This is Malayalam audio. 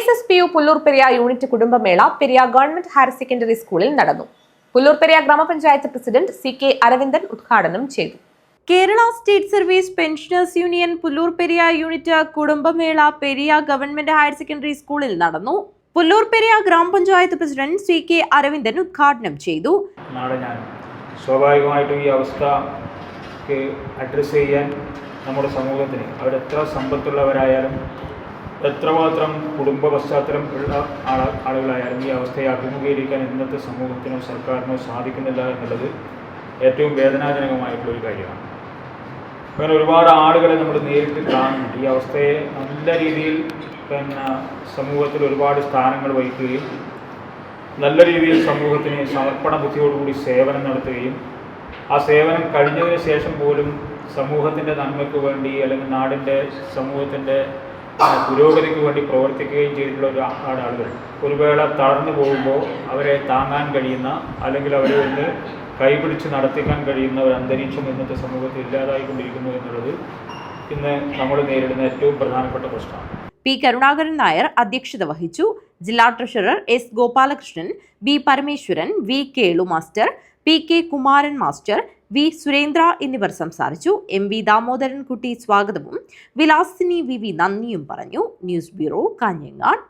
S S P U Pullur Periya unit കുടുംബമേള Periya government higher secondary സ്കൂളിൽ നടന്നു. പുല്ലൂർ പെരിയ ഗ്രാമപഞ്ചായത്ത് പ്രസിഡന്റ് സി കെ അരവിന്ദൻ ഉദ്ഘാടനം ചെയ്തു. Kerala state service pensioners union Pullur Periya unit കുടുംബമേള Periya government higher secondary സ്കൂളിൽ നടന്നു. പുല്ലൂർ പെരിയ ഗ്രാമപഞ്ചായത്ത് പ്രസിഡന്റ് സി കെ അരവിന്ദൻ ഉദ്ഘാടനം ചെയ്തു. സ്വാഭാവികമായിട്ടും ഈ അവസ്ഥക്ക് അഡ്രസ്സ് ചെയ്യാൻ നമ്മുടെ സമൂഹത്തിന് അവരെത്ര സമ്പത്തുള്ളവരായാലും എത്രമാത്രം കുടുംബ പശ്ചാത്തലം ഉള്ള ആള ആളുകളായാലും ഈ അവസ്ഥയെ അഭിമുഖീകരിക്കാൻ ഇന്നത്തെ സമൂഹത്തിനോ സർക്കാരിനോ സാധിക്കുന്നില്ല എന്നുള്ളത് ഏറ്റവും വേദനാജനകമായിട്ടുള്ള ഒരു കാര്യമാണ്. അങ്ങനെ ഒരുപാട് ആളുകളെ നമ്മൾ നേരിട്ട് കാണുന്നുണ്ട്. ഈ അവസ്ഥയെ നല്ല രീതിയിൽ പിന്നെ സമൂഹത്തിൽ ഒരുപാട് സ്ഥാനങ്ങൾ വഹിക്കുകയും നല്ല രീതിയിൽ സമൂഹത്തിന് സമർപ്പണ ബുദ്ധിയോടുകൂടി സേവനം നടത്തുകയും ആ സേവനം കഴിഞ്ഞതിന് ശേഷം പോലും സമൂഹത്തിന്റെ നന്മയ്ക്ക് വേണ്ടി അല്ലെങ്കിൽ നാടിന്റെ സമൂഹത്തിന്റെ പുരോഗതിക്ക് വേണ്ടി പ്രവർത്തിക്കുകയും ചെയ്തിട്ടുള്ള ഒരുപാട് ആളുകൾ. ഒരു വേള തളർന്നു പോകുമ്പോൾ അവരെ താങ്ങാൻ കഴിയുന്ന അല്ലെങ്കിൽ അവരെ ഒന്ന് കൈപിടിച്ച് നടത്തിക്കാൻ കഴിയുന്ന ഒരു അന്തരീക്ഷം ഇന്നത്തെ സമൂഹത്തിൽ ഇല്ലാതായിക്കൊണ്ടിരിക്കുന്നു എന്നുള്ളത് ഇന്ന് നമ്മൾ നേരിടുന്ന ഏറ്റവും പ്രധാനപ്പെട്ട പ്രശ്നമാണ്. പി കരുണാകരൻ നായർ അധ്യക്ഷത വഹിച്ചു. ജില്ലാ treasurer S Gopalakrishnan B Parameswaran V Kelu master P K Kumaran master V Surendra എന്നിവർ സംസാരിച്ചു. എം വി ദാമോദരൻകുട്ടി സ്വാഗതവും. വിലാസിനി വി വി നന്ദിയും പറഞ്ഞു. News bureau Kanhangad.